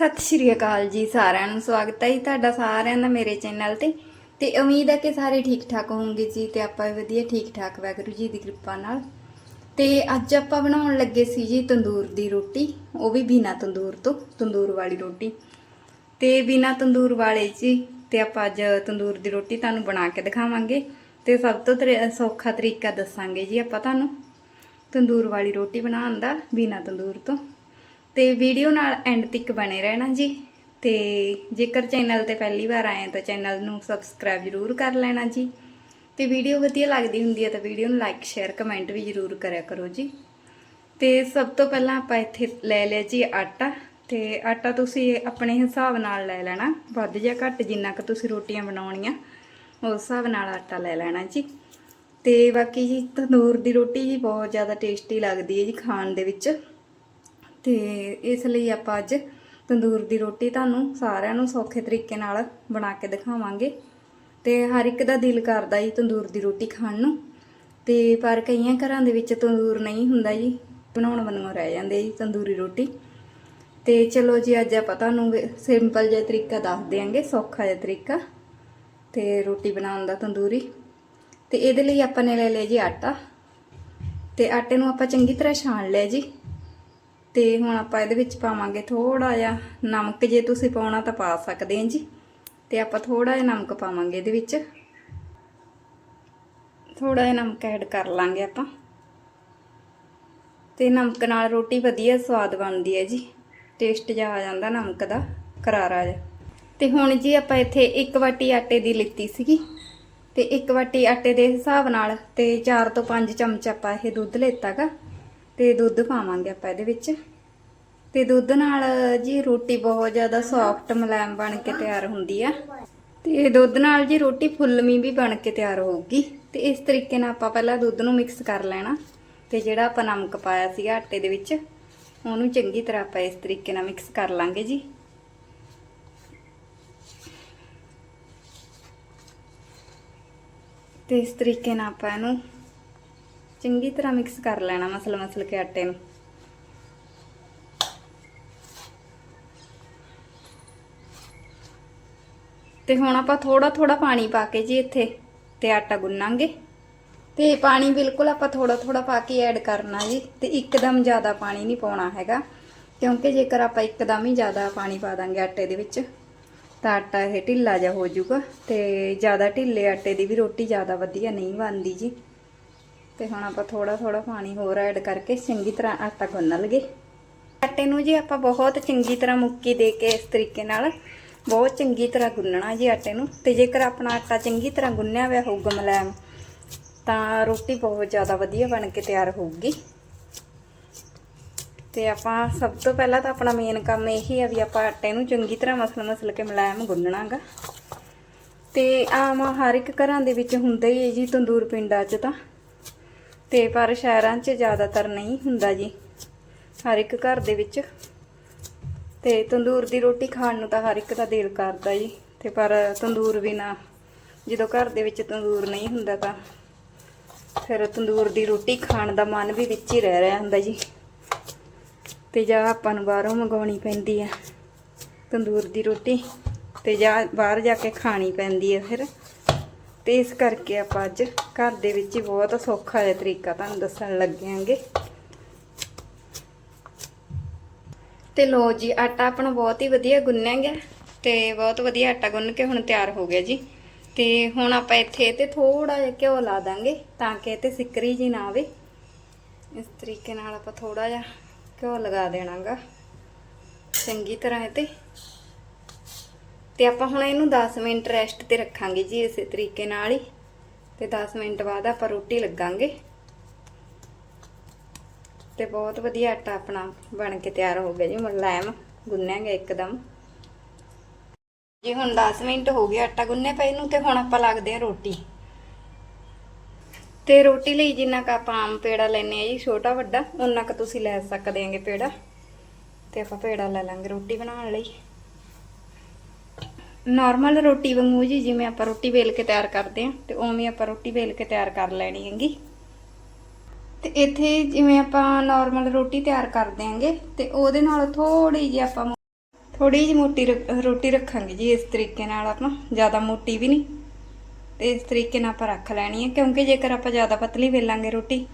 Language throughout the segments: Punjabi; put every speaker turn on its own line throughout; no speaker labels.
ਸਤਿ ਸ਼੍ਰੀ ਅਕਾਲ ਜੀ ਸਾਰਿਆਂ ਨੂੰ, ਸਵਾਗਤ ਹੈ ਜੀ ਤੁਹਾਡਾ ਸਾਰਿਆਂ ਦਾ ਮੇਰੇ ਚੈਨਲ ਤੇ। ਤੇ ਉਮੀਦ ਹੈ ਕਿ ਸਾਰੇ ਠੀਕ ਠਾਕ ਹੋਵੋਗੇ ਜੀ ਤੇ ਆਪਾਂ ਵੀ ਵਧੀਆ ਠੀਕ ਠਾਕ ਵਾਹਿਗੁਰੂ ਜੀ ਦੀ ਕਿਰਪਾ ਨਾਲ। ਤੇ ਅੱਜ ਆਪਾਂ ਬਣਾਉਣ ਲੱਗੇ ਸੀ ਜੀ ਤੰਦੂਰ ਦੀ ਰੋਟੀ, ਉਹ ਵੀ ਬਿਨਾ ਤੰਦੂਰ ਤੋਂ, ਤੰਦੂਰ ਵਾਲੀ ਰੋਟੀ। ਤੇ ਬਿਨਾ ਤੰਦੂਰ ਵਾਲੇ ਜੀ ਤੇ ਆਪਾਂ ਅੱਜ ਤੰਦੂਰ ਦੀ ਰੋਟੀ ਤੁਹਾਨੂੰ ਬਣਾ ਕੇ ਦਿਖਾਵਾਂਗੇ। ਤੇ ਸਭ ਤੋਂ ਸੌਖਾ ਤਰੀਕਾ ਦੱਸਾਂਗੇ ਜੀ ਆਪਾਂ ਤੁਹਾਨੂੰ। ਤੰਦੂਰ ਵਾਲੀ ਰੋਟੀ ਬਣਾਉਣ ਦਾ ਬਿਨਾ ਤੰਦੂਰ ਤੋਂ। ਤੇ ਵੀਡੀਓ ਨਾਲ ਐਂਡ ਤੱਕ ਬਣੇ ਰਹਿਣਾ ਜੀ। ਤੇ ਜੇਕਰ ਚੈਨਲ ਤੇ ਪਹਿਲੀ ਵਾਰ ਆਏ ਤਾਂ ਚੈਨਲ ਨੂੰ ਸਬਸਕ੍ਰਾਈਬ ਜ਼ਰੂਰ ਕਰ ਲੈਣਾ ਜੀ। ਤੇ ਵੀਡੀਓ ਵਧੀਆ ਲੱਗਦੀ ਹੁੰਦੀ ਹੈ ਤਾਂ ਵੀਡੀਓ ਨੂੰ ਲਾਈਕ, ਸ਼ੇਅਰ, ਕਮੈਂਟ ਵੀ ਜ਼ਰੂਰ ਕਰਿਆ ਕਰੋ ਜੀ। ਤੇ ਸਭ ਤੋਂ ਪਹਿਲਾਂ ਆਪਾਂ ਇੱਥੇ ਲੈ ਲਿਆ ਜੀ ਆਟਾ। ਤੇ ਆਟਾ ਤੁਸੀਂ ਆਪਣੇ ਹਿਸਾਬ ਨਾਲ ਲੈ ਲੈਣਾ। ਵੱਧ ਜਾਂ ਘੱਟ ਜਿੰਨਾ ਕੁ ਤੁਸੀਂ ਰੋਟੀਆਂ ਬਣਾਉਣੀਆਂ, ਉਸ ਹਿਸਾਬ ਨਾਲ ਆਟਾ ਲੈ ਲੈਣਾ ਜੀ। ਤੇ ਬਾਕੀ ਜੀ ਤੰਦੂਰ ਦੀ ਰੋਟੀ ਜੀ ਬਹੁਤ ਜ਼ਿਆਦਾ ਟੇਸਟੀ ਲੱਗਦੀ ਹੈ ਜੀ ਖਾਣ ਦੇ ਵਿੱਚ। ਤੇ ਇਸ ਲਈ ਆਪਾਂ ਅੱਜ ਤੰਦੂਰ ਦੀ ਰੋਟੀ ਤੁਹਾਨੂੰ ਸਾਰਿਆਂ ਨੂੰ ਸੌਖੇ ਤਰੀਕੇ ਨਾਲ ਬਣਾ ਕੇ ਦਿਖਾਵਾਂਗੇ। ਤੇ ਹਰ ਇੱਕ ਦਾ ਦਿਲ ਕਰਦਾ ਜੀ ਤੰਦੂਰ ਦੀ ਰੋਟੀ ਖਾਣ ਨੂੰ। ਤੇ ਪਰ ਕਈਆਂ ਘਰਾਂ ਦੇ ਵਿੱਚ ਤੰਦੂਰ ਨਹੀਂ ਹੁੰਦਾ ਜੀ। ਬਣਾਉਣ ਬਣਾਉਣ ਰਹਿ ਜਾਂਦੇ ਜੀ ਤੰਦੂਰੀ ਰੋਟੀ। ਤੇ ਚਲੋ ਜੀ ਅੱਜ ਆਪਾਂ ਤੁਹਾਨੂੰ ਸਿੰਪਲ ਜਿਹਾ ਤਰੀਕਾ ਦੱਸ ਦਿਆਂਗੇ, ਸੌਖਾ ਜਿਹਾ ਤਰੀਕਾ। ਤੇ ਰੋਟੀ ਬਣਾਉਣ ਦਾ ਤੰਦੂਰੀ। ਤੇ ਇਹਦੇ ਲਈ ਆਪਾਂ ਨੇ ਲੈ ਲਿਆ ਜੀ ਆਟਾ। ਤੇ ਆਟੇ ਨੂੰ ਆਪਾਂ ਚੰਗੀ ਤਰ੍ਹਾਂ ਛਾਣ ਲਿਆ ਜੀ। ਤੇ ਹੁਣ ਆਪਾਂ ਇਹਦੇ ਵਿੱਚ ਪਾਵਾਂਗੇ ਥੋੜਾ ਜਿਹਾ ਨਮਕ, ਜੇ ਤੁਸੀਂ ਪਾਉਣਾ ਤਾਂ ਪਾ ਸਕਦੇ ਹਾਂ ਜੀ। ਤੇ ਆਪਾਂ ਥੋੜਾ ਜਿਹਾ ਨਮਕ ਪਾਵਾਂਗੇ ਇਹਦੇ ਵਿੱਚ। ਥੋੜਾ ਜਿਹਾ ਨਮਕ ਐਡ ਕਰ ਲਾਂਗੇ ਆਪਾਂ। ਤੇ ਨਮਕ ਨਾਲ ਰੋਟੀ ਵਧੀਆ ਸਵਾਦ ਬਣਦੀ ਹੈ ਜੀ। ਟੇਸਟ ਜਿਹਾ ਆ ਜਾਂਦਾ ਨਮਕ ਦਾ, ਕਰਾਰਾ ਜਿਹਾ। ਤੇ ਹੁਣ ਜੀ ਆਪਾਂ ਇੱਥੇ ਇੱਕ ਵਾਟੀ ਆਟੇ ਦੀ ਲਿੱਤੀ ਸੀਗੀ। ਤੇ ਇੱਕ ਵਾਟੀ ਆਟੇ ਦੇ ਹਿਸਾਬ ਨਾਲ ਤੇ 4 ਤੋਂ 5 ਚਮਚ ਆਪਾਂ ਇਹ ਦੁੱਧ ਲੈਤਾਗਾ ਤੇ ਦੁੱਧ ਪਾਵਾਂਗੇ ਆਪਾਂ ਇਹਦੇ ਵਿੱਚ। ਤੇ ਦੁੱਧ ਨਾਲ ਜੀ ਰੋਟੀ ਬਹੁਤ ਜ਼ਿਆਦਾ ਸੌਫਟ ਮੁਲਾਇਮ ਬਣ ਕੇ ਤਿਆਰ ਹੁੰਦੀ ਆ। ਤੇ ਦੁੱਧ ਨਾਲ ਜੀ ਰੋਟੀ ਫੁੱਲਮੀ ਵੀ ਬਣ ਕੇ ਤਿਆਰ ਹੋਊਗੀ। ਤੇ ਇਸ ਤਰੀਕੇ ਨਾਲ ਆਪਾਂ ਪਹਿਲਾਂ ਦੁੱਧ ਨੂੰ ਮਿਕਸ ਕਰ ਲੈਣਾ। ਤੇ ਜਿਹੜਾ ਆਪਾਂ ਨਮਕ ਪਾਇਆ ਸੀਗਾ ਆਟੇ ਦੇ ਵਿੱਚ, ਉਹਨੂੰ ਚੰਗੀ ਤਰ੍ਹਾਂ ਆਪਾਂ ਇਸ ਤਰੀਕੇ ਨਾਲ ਮਿਕਸ ਕਰ ਲਾਂਗੇ ਜੀ। ਤੇ ਇਸ ਤਰੀਕੇ ਨਾਲ ਆਪਾਂ ਇਹਨੂੰ ਚੰਗੀ ਤਰ੍ਹਾਂ ਮਿਕਸ ਕਰ ਲੈਣਾ ਮਸਲ ਮਸਲ ਕੇ ਆਟੇ ਨੂੰ। ਤੇ ਹੁਣ ਆਪਾਂ ਥੋੜਾ ਥੋੜਾ ਪਾਣੀ ਪਾ ਕੇ ਜੀ ਇੱਥੇ ਤੇ ਆਟਾ ਗੁੰਨਾਂਗੇ। ਤੇ ਪਾਣੀ ਬਿਲਕੁਲ ਆਪਾਂ ਥੋੜਾ ਥੋੜਾ ਪਾ ਕੇ ਐਡ ਕਰਨਾ ਜੀ ਤੇ ਇੱਕਦਮ ਜ਼ਿਆਦਾ ਪਾਣੀ ਨਹੀਂ ਪਾਉਣਾ ਹੈਗਾ। ਕਿਉਂਕਿ ਜੇਕਰ ਆਪਾਂ ਇੱਕਦਮ ਹੀ ਜ਼ਿਆਦਾ ਪਾਣੀ ਪਾ ਦਾਂਗੇ ਆਟੇ ਦੇ ਵਿੱਚ, ਤਾਂ ਆਟਾ ਇਹ ਢਿੱਲਾ ਜਿਹਾ ਹੋ ਜਾਊਗਾ ਤੇ ਜ਼ਿਆਦਾ ਢਿੱਲੇ ਆਟੇ ਦੀ ਵੀ ਰੋਟੀ ਜ਼ਿਆਦਾ ਵਧੀਆ ਨਹੀਂ ਬਣਦੀ ਜੀ। ਤੇ ਹੁਣ ਆਪਾਂ ਥੋੜਾ ਥੋੜਾ ਪਾਣੀ ਹੋਰ ਐਡ ਕਰਕੇ ਚੰਗੀ ਤਰ੍ਹਾਂ ਆਟਾ ਗੁੰਨ ਲਈਏ। ਆਟੇ ਨੂੰ ਜੀ ਆਪਾਂ ਬਹੁਤ ਚੰਗੀ ਤਰ੍ਹਾਂ ਮੁੱਕੀ ਦੇ ਕੇ ਇਸ ਤਰੀਕੇ ਨਾਲ ਬਹੁਤ ਚੰਗੀ ਤਰ੍ਹਾਂ ਗੁੰਨਣਾ ਜੀ ਆਟੇ ਨੂੰ। ਤੇ ਜੇਕਰ ਆਪਣਾ ਆਟਾ ਚੰਗੀ ਤਰ੍ਹਾਂ ਗੁੰਨਿਆ ਹੋਇਆ ਹੋਊਗਾ ਮਲਾਇਮ ਤਾਂ ਰੋਟੀ ਬਹੁਤ ਜ਼ਿਆਦਾ ਵਧੀਆ ਬਣ ਕੇ ਤਿਆਰ ਹੋਊਗੀ। ਤੇ ਆਪਾਂ ਸਭ ਤੋਂ ਪਹਿਲਾਂ ਤਾਂ ਆਪਣਾ ਮੇਨ ਕੰਮ ਇਹੀ ਆ ਵੀ ਆਪਾਂ ਆਟੇ ਨੂੰ ਚੰਗੀ ਤਰ੍ਹਾਂ ਮਸਲ ਮਸਲ ਕੇ ਮੁਲਾਇਮ ਗੁੰਨਣਾਗਾ ਤੇ ਆਮ ਹਰ ਇੱਕ ਘਰਾਂ ਦੇ ਵਿੱਚ ਹੁੰਦਾ ਹੀ ਹੈ ਜੀ ਤੰਦੂਰ ਪਿੰਡਾਂ 'ਚ ਤਾਂ। ਤੇ ਪਰ ਸ਼ਹਿਰਾਂ 'ਚ ਜ਼ਿਆਦਾਤਰ ਨਹੀਂ ਹੁੰਦਾ ਜੀ। ਹਰ ਇੱਕ ਘਰ ਦੇ ਵਿੱਚ। ਤੇ ਤੰਦੂਰ ਦੀ ਰੋਟੀ ਖਾਣ ਨੂੰ ਤਾਂ ਹਰ ਇੱਕ ਦਾ ਦਿਲ ਕਰਦਾ ਜੀ। ਤੇ ਪਰ ਤੰਦੂਰ ਬਿਨਾ ਜਦੋਂ ਘਰ ਦੇ ਵਿੱਚ ਤੰਦੂਰ ਨਹੀਂ ਹੁੰਦਾ ਤਾਂ ਫਿਰ ਤੰਦੂਰ ਦੀ ਰੋਟੀ ਖਾਣ ਦਾ ਮਨ ਵੀ ਵਿੱਚ ਹੀ ਰਹਿ ਰਿਹਾ ਹੁੰਦਾ ਜੀ। ਤੇ ਜਾਂ ਆਪਾਂ ਨੂੰ ਬਾਹਰੋਂ ਮੰਗਾਉਣੀ ਪੈਂਦੀ ਆ ਤੰਦੂਰ ਦੀ ਰੋਟੀ ਤੇ ਜਾਂ ਬਾਹਰ ਜਾ ਕੇ ਖਾਣੀ ਪੈਂਦੀ ਹੈ ਫਿਰ। ਤੇ ਇਸ ਕਰਕੇ ਆਪਾਂ ਅੱਜ ਘਰ ਦੇ ਵਿੱਚ ਹੀ ਬਹੁਤ ਸੌਖਾ ਜਿਹਾ ਤਰੀਕਾ ਤੁਹਾਨੂੰ ਦੱਸਣ ਲੱਗੇ ਆਂਗੇ ਤੇ ਲੋ ਜੀ, ਆਟਾ ਆਪਣਾ ਬਹੁਤ ਹੀ ਵਧੀਆ ਗੁੰਨਿਆ ਗਿਆ ਤੇ ਬਹੁਤ ਵਧੀਆ ਆਟਾ ਗੁੰਨ ਕੇ ਹੁਣ ਤਿਆਰ ਹੋ ਗਿਆ ਜੀ। ਤੇ ਹੁਣ ਆਪਾਂ ਇੱਥੇ ਤੇ ਥੋੜਾ ਜਿਹਾ ਘਿਓ ਲਾ ਦਾਂਗੇ ਤਾਂ ਕਿ ਤੇ ਸਿੱਕਰੀ ਜੀ ਨਾ ਆਵੇ। ਇਸ ਤਰੀਕੇ ਨਾਲ ਆਪਾਂ ਥੋੜਾ ਜਿਹਾ ਘਿਓ ਲਗਾ ਦੇਣਾਗਾ। ਚੰਗੀ ਤਰ੍ਹਾਂ ਇਹ ਤੇ ਤੇ ਆਪਾਂ ਹੁਣ ਇਹਨੂੰ 10 ਮਿੰਟ ਰੈਸਟ ਤੇ ਰੱਖਾਂਗੇ ਜੀ ਇਸੇ ਤਰੀਕੇ ਨਾਲ ਹੀ। ਤੇ 10 ਮਿੰਟ ਬਾਅਦ ਆਪਾਂ ਰੋਟੀ ਲੱਗਾਂਗੇ। ਤੇ ਬਹੁਤ ਵਧੀਆ ਆਟਾ ਆਪਣਾ ਬਣ ਕੇ ਤਿਆਰ ਹੋ ਗਿਆ ਜੀ, ਮੁਲਾਇਮ ਗੁੰਨਿਆ ਇੱਕਦਮ। ਜੀ ਹੁਣ 10 ਮਿੰਟ ਹੋ ਗਏ ਆਟਾ ਗੁੰਨੇ ਪਏ ਨੂੰ ਤੇ ਹੁਣ ਆਪਾਂ ਲੱਗਦੇ ਆ ਰੋਟੀ। ਤੇ ਰੋਟੀ ਲਈ ਜਿੰਨਾ ਕ ਆਪਾਂ ਆਮ ਪੇੜਾ ਲੈਨੇ ਆ ਜੀ, ਛੋਟਾ ਵੱਡਾ ਉਹਨਾਂ ਕ ਤੁਸੀਂ ਲੈ ਸਕਦੇ ਆਂਗੇ ਪੇੜਾ। ਤੇ ਆਪਾਂ ਪੇੜਾ ਲੈ ਲਾਂਗੇ ਰੋਟੀ ਬਣਾਉਣ ਲਈ। ਨਾਰਮਲ ਰੋਟੀ ਵਾਂਗੂ ਜੀ, ਜਿਵੇਂ ਆਪਾਂ ਰੋਟੀ ਵੇਲ ਕੇ ਤਿਆਰ ਕਰਦੇ ਆ ਤੇ ਉਵੇਂ ਆਪਾਂ ਰੋਟੀ ਵੇਲ ਕੇ ਤਿਆਰ ਕਰ ਲੈਣੀ ਹੈਗੀ। ਤੇ ਇੱਥੇ ਜਿਵੇਂ ਆਪਾਂ ਨਾਰਮਲ ਰੋਟੀ ਤਿਆਰ ਕਰਦੇ ਦਿਆਂਗੇ ਤੇ ਉਹਦੇ ਨਾਲ ਥੋੜੀ ਜਿਹੀ ਆਪਾਂ ਥੋੜੀ ਜਿਹੀ ਮੋਟੀ ਰ- ਰੋਟੀ ਰੱਖਾਂਗੇ ਜੀ, ਇਸ ਤਰੀਕੇ ਨਾਲ ਆਪਾਂ, ਜ਼ਿਆਦਾ ਮੋਟੀ ਵੀ ਨਹੀਂ। ਤੇ ਇਸ ਤਰੀਕੇ ਨਾਲ ਆਪਾਂ ਰੱਖ ਲੈਣੀ ਹੈ, ਕਿਉਂਕਿ ਜੇਕਰ ਆਪਾਂ ਜ਼ਿਆਦਾ ਪਤਲੀ ਵੇਲਾਂਗੇ ਰੋਟੀ,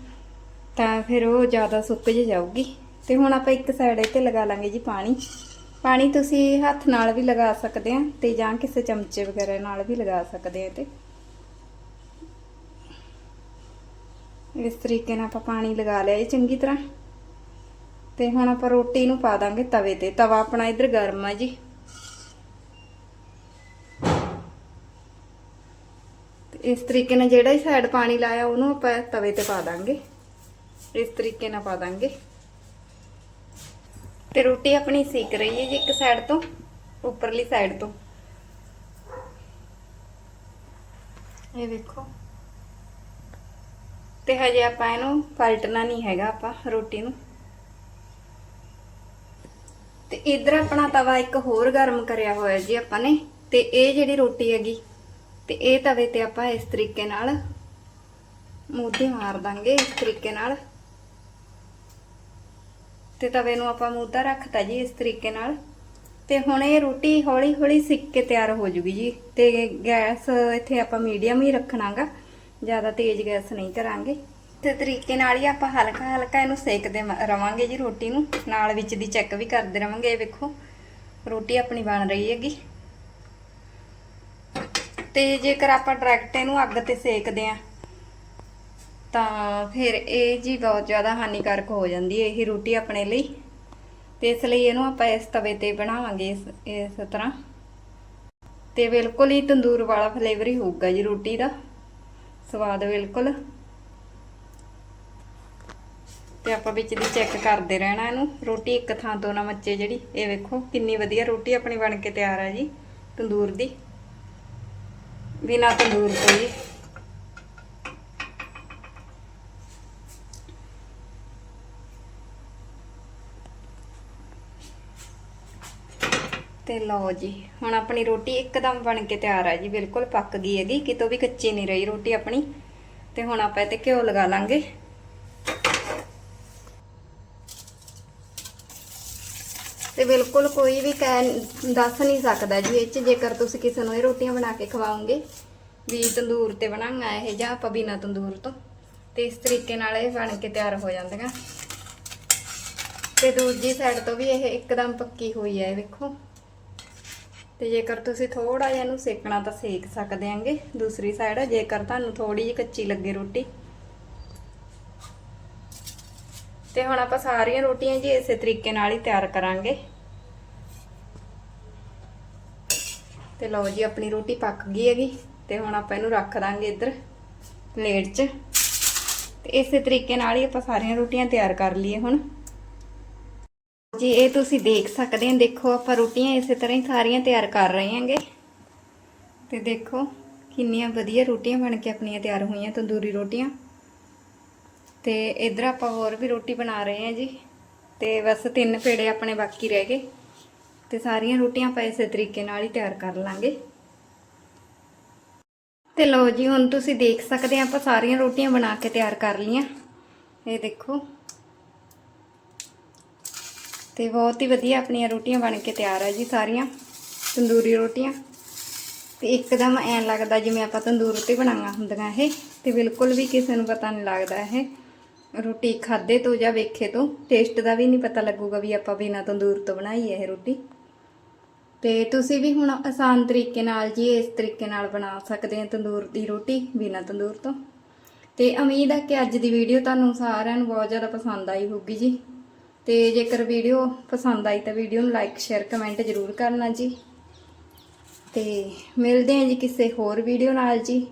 ਤਾਂ ਫਿਰ ਉਹ ਜ਼ਿਆਦਾ ਸੁੱਕ ਜਾਊਗੀ। ਤੇ ਹੁਣ ਆਪਾਂ ਇੱਕ ਸਾਈਡ ਤੇ ਲਗਾ ਲਾਂਗੇ ਜੀ ਪਾਣੀ। ਪਾਣੀ ਤੁਸੀਂ ਹੱਥ ਨਾਲ ਵੀ ਲਗਾ ਸਕਦੇ ਆ ਤੇ ਜਾਂ ਕਿਸੇ ਚਮਚੇ ਵਗੈਰਾ ਨਾਲ ਵੀ ਲਗਾ ਸਕਦੇ ਆ ਤੇ। ਇਸ ਤਰੀਕੇ ਨਾਲ ਆਪਾਂ ਪਾਣੀ ਲਗਾ ਲਿਆ ਜੀ ਚੰਗੀ ਤਰ੍ਹਾਂ। ਤੇ ਹੁਣ ਆਪਾਂ ਰੋਟੀ ਨੂੰ ਪਾ ਦਾਂਗੇ ਤਵੇ ਤੇ। ਤਵਾ ਆਪਣਾ ਇੱਧਰ ਗਰਮ ਆ ਜੀ। ਇਸ ਤਰੀਕੇ ਨਾਲ ਜਿਹੜਾ ਹੀ ਸਾਈਡ ਪਾਣੀ ਲਾਇਆ ਉਹਨੂੰ ਆਪਾਂ ਤਵੇ ਤੇ ਪਾ ਦਾਂਗੇ। ਇਸ ਤਰੀਕੇ ਨਾਲ ਪਾ ਦਾਂਗੇ। ਤੇ ਰੋਟੀ ਆਪਣੀ ਸੇਕ ਰਹੀ ਹੈ ਜੀ ਇੱਕ ਸਾਈਡ ਤੋਂ, ਉੱਪਰਲੀ ਸਾਈਡ ਤੋਂ। ਇਹ ਵੇਖੋ। ਤੇ ਹਜੇ ਆਪਾਂ ਇਹਨੂੰ ਪਲਟਣਾ ਨਹੀਂ ਹੈਗਾ ਆਪਾਂ ਰੋਟੀ ਨੂੰ। ਤੇ ਇਧਰ ਆਪਣਾ ਤਵਾ ਇੱਕ ਹੋਰ ਗਰਮ ਕਰਿਆ ਹੋਇਆ ਜੀ ਆਪਾਂ ਨੇ, ਤੇ ਇਹ ਜਿਹੜੀ ਰੋਟੀ ਹੈਗੀ, ਤੇ ਇਹ ਤਵੇ ਤੇ ਆਪਾਂ ਇਸ ਤਰੀਕੇ ਨਾਲ ਮੋਢੇ ਮਾਰ ਦਾਂਗੇ ਇਸ ਤਰੀਕੇ ਨਾਲ। ਤੇ ਤਵੇ ਨੂੰ ਆਪਾਂ ਮੂਧਾ ਰੱਖਤਾ ਜੀ ਇਸ ਤਰੀਕੇ ਨਾਲ। ਤੇ ਹੁਣ ਇਹ ਰੋਟੀ ਹੌਲੀ ਹੌਲੀ ਸਿੱਕ ਕੇ ਤਿਆਰ ਹੋ ਜੂਗੀ ਜੀ। ਤੇ ਗੈਸ ਇੱਥੇ ਆਪਾਂ ਮੀਡੀਅਮ ਹੀ ਰੱਖਣਾਗਾ। ਜ਼ਿਆਦਾ ਤੇਜ਼ ਗੈਸ ਨਹੀਂ ਕਰਾਂਗੇ। ਤੇ ਤਰੀਕੇ ਨਾਲ ਹੀ ਆਪਾਂ ਹਲਕਾ ਹਲਕਾ ਇਹਨੂੰ ਸੇਕਦੇ ਮ- ਰਵਾਂਗੇ ਜੀ ਰੋਟੀ ਨੂੰ। ਨਾਲ ਵਿੱਚ ਦੀ ਚੈੱਕ ਵੀ ਕਰਦੇ ਰਵਾਂਗੇ, ਇਹ ਵੇਖੋ। ਰੋਟੀ ਆਪਣੀ ਬਣ ਰਹੀ ਹੈਗੀ। ਤੇ ਜੇਕਰ ਆਪਾਂ ਡਾਇਰੈਕਟ ਇਹਨੂੰ ਅੱਗ ਤੇ ਸੇਕਦੇ ਆ ਤਾਂ ਫਿਰ ਇਹ ਜੀ ਬਹੁਤ ਜ਼ਿਆਦਾ ਹਾਨੀਕਾਰਕ ਹੋ ਜਾਂਦੀ ਹੈ ਇਹ ਰੋਟੀ ਆਪਣੇ ਲਈ। ਤੇ ਇਸ ਲਈ ਇਹਨੂੰ ਆਪਾਂ ਇਸ ਤਵੇ ਤੇ ਬਣਾਵਾਂਗੇ ਇਸ ਇਸ ਤਰ੍ਹਾਂ। ਤੇ ਬਿਲਕੁਲ ਹੀ ਤੰਦੂਰ ਵਾਲਾ ਫਲੇਵਰ ਹੀ ਹੋਊਗਾ ਜੀ ਰੋਟੀ ਦਾ। ਸਵਾਦ ਬਿਲਕੁਲ। ਤੇ ਆਪਾਂ ਵਿੱਚ ਦੀ ਚੈੱਕ ਕਰਦੇ ਰਹਿਣਾ ਇਹਨੂੰ। ਰੋਟੀ ਇੱਕ ਥਾਂ ਤੋਂ ਨਾ ਮੱਚੇ ਜਿਹੜੀ, ਇਹ ਵੇਖੋ ਕਿੰਨੀ ਵਧੀਆ ਰੋਟੀ ਆਪਣੀ ਬਣ ਕੇ ਤਿਆਰ ਹੈ ਜੀ ਤੰਦੂਰ ਦੀ। ਬਿਨਾ ਤੰਦੂਰ ਤੋਂ ਜੀ। ਤੇ ਲਓ ਜੀ, ਹੁਣ ਆਪਣੀ ਰੋਟੀ ਇੱਕਦਮ ਬਣ ਕੇ ਤਿਆਰ ਹੈ ਜੀ, ਬਿਲਕੁਲ ਪੱਕ ਗਈ ਹੈਗੀ, ਕਿਤੋਂ ਵੀ ਕੱਚੀ ਨਹੀਂ ਰਹੀ ਰੋਟੀ ਆਪਣੀ। ਤੇ ਹੁਣ ਆਪਾਂ ਇਹ ਤੇ ਘਿਓ ਲਗਾ ਲਾਂਗੇ। ਤੇ ਬਿਲਕੁਲ ਕੋਈ ਵੀ ਕਹਿ ਦੱਸ ਨਹੀਂ ਸਕਦਾ ਜੀ, ਇਹ ਚ ਜੇਕਰ ਤੁਸੀਂ ਕਿਸੇ ਨੂੰ ਇਹ ਰੋਟੀਆਂ ਬਣਾ ਕੇ ਖਵਾਓਗੇ, ਵੀ ਤੰਦੂਰ ਤੇ ਬਣਾਈਆਂ ਇਹ ਜਾਂ ਆਪਾਂ ਬਿਨਾ ਤੰਦੂਰ ਤੋਂ। ਤੇ ਇਸ ਤਰੀਕੇ ਨਾਲ ਇਹ ਬਣ ਕੇ ਤਿਆਰ ਹੋ ਜਾਂਦੀਆਂ। ਤੇ ਦੂਜੀ ਸਾਈਡ ਤੋਂ ਵੀ ਇਹ ਇੱਕਦਮ ਪੱਕੀ ਹੋਈ ਹੈ ਵੇਖੋ। ਤੇ ਜੇਕਰ ਤੁਸੀਂ ਥੋੜਾ ਜਿਹਾ ਇਹਨੂੰ ਸੇਕਣਾ ਤਾਂ ਸੇਕ ਸਕਦੇ ਆਂਗੇ। ਦੂਸਰੀ ਸਾਈਡ ਜੇਕਰ ਤੁਹਾਨੂੰ ਥੋੜੀ ਜਿਹੀ ਕੱਚੀ ਲੱਗੇ ਰੋਟੀ। ਤੇ ਹੁਣ ਆਪਾਂ ਸਾਰੀਆਂ ਰੋਟੀਆਂ ਜੀ ਇਸੇ ਤਰੀਕੇ ਨਾਲ ਹੀ ਤਿਆਰ ਕਰਾਂਗੇ। ਤੇ ਲਓ ਜੀ, ਆਪਣੀ ਰੋਟੀ ਪੱਕ ਗਈ ਹੈਗੀ। ਤੇ ਹੁਣ ਆਪਾਂ ਇਹਨੂੰ ਰੱਖ ਦਾਂਗੇ ਇੱਧਰ ਪਲੇਟ 'ਚ। ਤੇ ਇਸੇ ਤਰੀਕੇ ਨਾਲ ਹੀ ਆਪਾਂ ਸਾਰੀਆਂ ਰੋਟੀਆਂ ਤਿਆਰ ਕਰ ਲਈਏ ਹੁਣ। ਜੀ, ਇਹ ਤੁਸੀਂ ਦੇਖ ਸਕਦੇ ਹੋ। ਦੇਖੋ, ਆਪਾਂ ਰੋਟੀਆਂ ਇਸੇ ਤਰ੍ਹਾਂ ਹੀ ਸਾਰੀਆਂ ਤਿਆਰ ਕਰ ਰਹੇ ਹਾਂਗੇ। ਤੇ ਦੇਖੋ, ਕਿੰਨੀਆਂ ਵਧੀਆ ਰੋਟੀਆਂ ਬਣ ਕੇ ਆਪਣੀਆਂ ਤਿਆਰ ਹੋਈਆਂ, ਤੰਦੂਰੀ ਰੋਟੀਆਂ। ਤੇ ਇਧਰ ਆਪਾਂ ਹੋਰ ਵੀ ਰੋਟੀ ਬਣਾ ਰਹੇ ਹਾਂ ਜੀ। ਤੇ ਬਸ ਤਿੰਨ ਪੇੜੇ ਆਪਣੇ ਬਾਕੀ ਰਹਿ ਗਏ। ਤੇ ਸਾਰੀਆਂ ਰੋਟੀਆਂ ਆਪਾਂ ਇਸੇ ਤਰੀਕੇ ਨਾਲ ਹੀ ਤਿਆਰ ਕਰ ਲਾਂਗੇ। ਤੇ ਲਓ ਜੀ, ਹੁਣ ਤੁਸੀਂ ਦੇਖ ਸਕਦੇ ਆ ਆਪਾਂ ਸਾਰੀਆਂ ਰੋਟੀਆਂ ਬਣਾ ਕੇ ਤਿਆਰ ਕਰ ਲਈਆਂ। ਇਹ ਦੇਖੋ ਤੇ ਬਹੁਤ ਹੀ ਵਧੀਆ ਆਪਣੀਆਂ ਰੋਟੀਆਂ ਬਣ ਕੇ ਤਿਆਰ ਹੈ ਜੀ ਸਾਰੀਆਂ, ਤੰਦੂਰੀ ਰੋਟੀਆਂ। ਤੇ ਇੱਕਦਮ ਐਂ ਲੱਗਦਾ ਜਿਵੇਂ ਆਪਾਂ ਤੰਦੂਰ ਤੇ ਬਣਾਈਆਂ ਹੁੰਦੀਆਂ ਇਹ, ਤੇ ਬਿਲਕੁਲ ਵੀ ਕਿਸੇ ਨੂੰ ਪਤਾ ਨਹੀਂ ਲੱਗਦਾ ਇਹ। ਰੋਟੀ ਖਾਦੇ ਤੋਂ ਜਾਂ ਵੇਖੇ ਤੋਂ ਟੇਸਟ ਦਾ ਵੀ ਨਹੀਂ ਪਤਾ ਲੱਗੂਗਾ ਵੀ ਆਪਾਂ ਬਿਨਾਂ ਤੰਦੂਰ ਤੋਂ ਬਣਾਈ ਹੈ ਇਹ ਰੋਟੀ। ਤੇ ਤੁਸੀਂ ਵੀ ਹੁਣ ਆਸਾਨ ਤਰੀਕੇ ਨਾਲ ਜੀ ਇਸ ਤਰੀਕੇ ਨਾਲ ਬਣਾ ਸਕਦੇ ਆ ਤੰਦੂਰ ਦੀ ਰੋਟੀ ਬਿਨਾਂ ਤੰਦੂਰ ਤੋਂ। ਤੇ ਉਮੀਦ ਹੈ ਕਿ ਅੱਜ ਦੀ ਵੀਡੀਓ ਤੁਹਾਨੂੰ ਸਾਰਿਆਂ ਨੂੰ ਬਹੁਤ ਜ਼ਿਆਦਾ ਪਸੰਦ ਆਈ ਹੋਊਗੀ ਜੀ। ਤੇ ਜੇਕਰ ਵੀਡੀਓ ਪਸੰਦ ਆਈ ਤਾਂ ਵੀਡੀਓ ਨੂੰ ਲਾਈਕ ਸ਼ੇਅਰ ਕਮੈਂਟ ਜ਼ਰੂਰ ਕਰਨਾ ਜੀ। ਤੇ ਮਿਲਦੇ ਹਾਂ ਜੀ ਕਿਸੇ ਹੋਰ ਵੀਡੀਓ ਨਾਲ ਜੀ।